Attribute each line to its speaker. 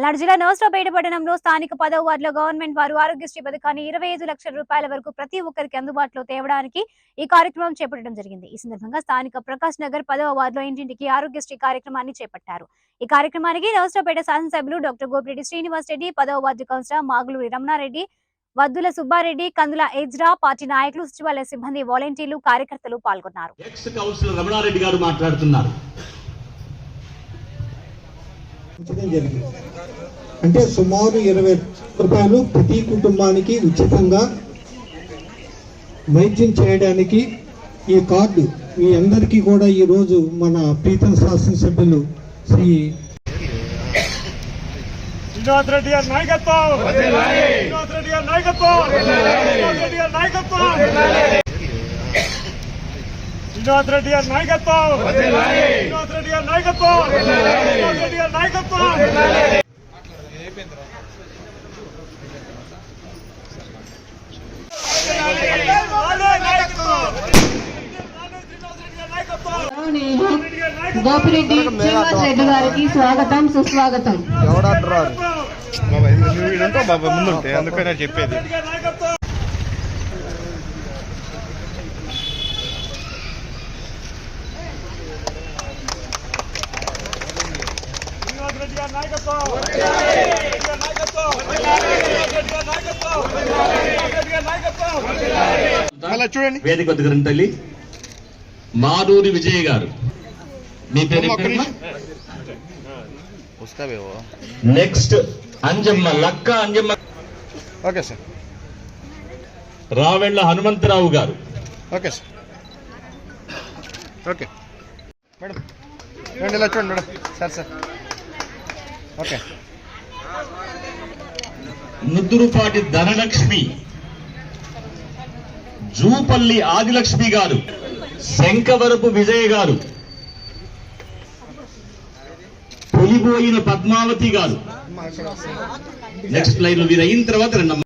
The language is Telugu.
Speaker 1: పల్నాడు జిల్లా నర్సరావుపేట పట్టణంలో స్థానిక పదవ వార్డులో గవర్నమెంట్ వారు ఆరోగ్యశ్రీ పథకాన్ని ఇరవై ఐదు లక్షల రూపాయల వరకు ప్రతి ఒక్కరికి అందుబాటులో తేవడానికి ఈ కార్యక్రమం చేపట్టడం జరిగింది. ఈ సందర్భంగా స్థానిక ప్రకాష్ నగర్ పదవ వార్డులో ఇంటింటికి ఆరోగ్యశ్రీ కార్యక్రమాన్ని చేపట్టారు. ఈ కార్యక్రమానికి నర్సరావుపేట శాసనసభ్యులు డాక్టర్ గోపిరెడ్డి శ్రీనివాస్ రెడ్డి పదవ ward councillor Maguluri Ramanareddy Vaddula Subbareddy Kandula Ezra party నాయకులు సచివాలయ సిబ్బంది వాలంటీర్లు కార్యకర్తలు పాల్గొన్నారు.
Speaker 2: ఎక్స్ కౌన్సిలర్ రమణారెడ్డి గారు మాట్లాడుతున్నారు.
Speaker 3: ఉంచడం జరిగింది. అంటే సుమారు ఇరవై రూపాయలు ప్రతి కుటుంబానికి ఉచితంగా వైద్యం చేయడానికి ఈ కార్డు మీ అందరికీ కూడా ఈరోజు మన ప్రీతం శాసనసభ్యులు శ్రీ
Speaker 4: శ్రీనివాస్ రెడ్డి గారి నాయకత్వం! శ్రీనివాస్ రెడ్డి గారి నాయకత్వం! శ్రీనివాస్ రెడ్డి గారి నాయకత్వం! శ్రీనివాస్ రెడ్డి గారి నాయకత్వం! శ్రీనివాస్ రెడ్డి గారి నాయకత్వం! శ్రీనివాస్ రెడ్డి గారి నాయకత్వం!
Speaker 5: గోపిరెడ్డి శ్రీనివాస్ రెడ్డి గారికి స్వాగతం సుస్వాగతం.
Speaker 6: అందుకనే చెప్పేది చూడండి
Speaker 2: వేదిక వద్దకు తల్లి. మారూరి విజయ్ గారు. మీ పేరు next Anjamma Lakka Anjamma.
Speaker 6: Okay sir.
Speaker 2: Ravella Hanumantharao garu.
Speaker 6: Okay sir. Okay. Madam రండి ఇలా చూడండి madam. Sir sir. Okay.
Speaker 2: Muddurupati Dhanalakshmi. Jupalli Adilakshmi garu. Shankavarapu Vijay గారు. పొలిపోయిన పద్మావతి గారు. నెక్స్ట్ లైన్లో వీరు అయిన తర్వాత రెండమ్మ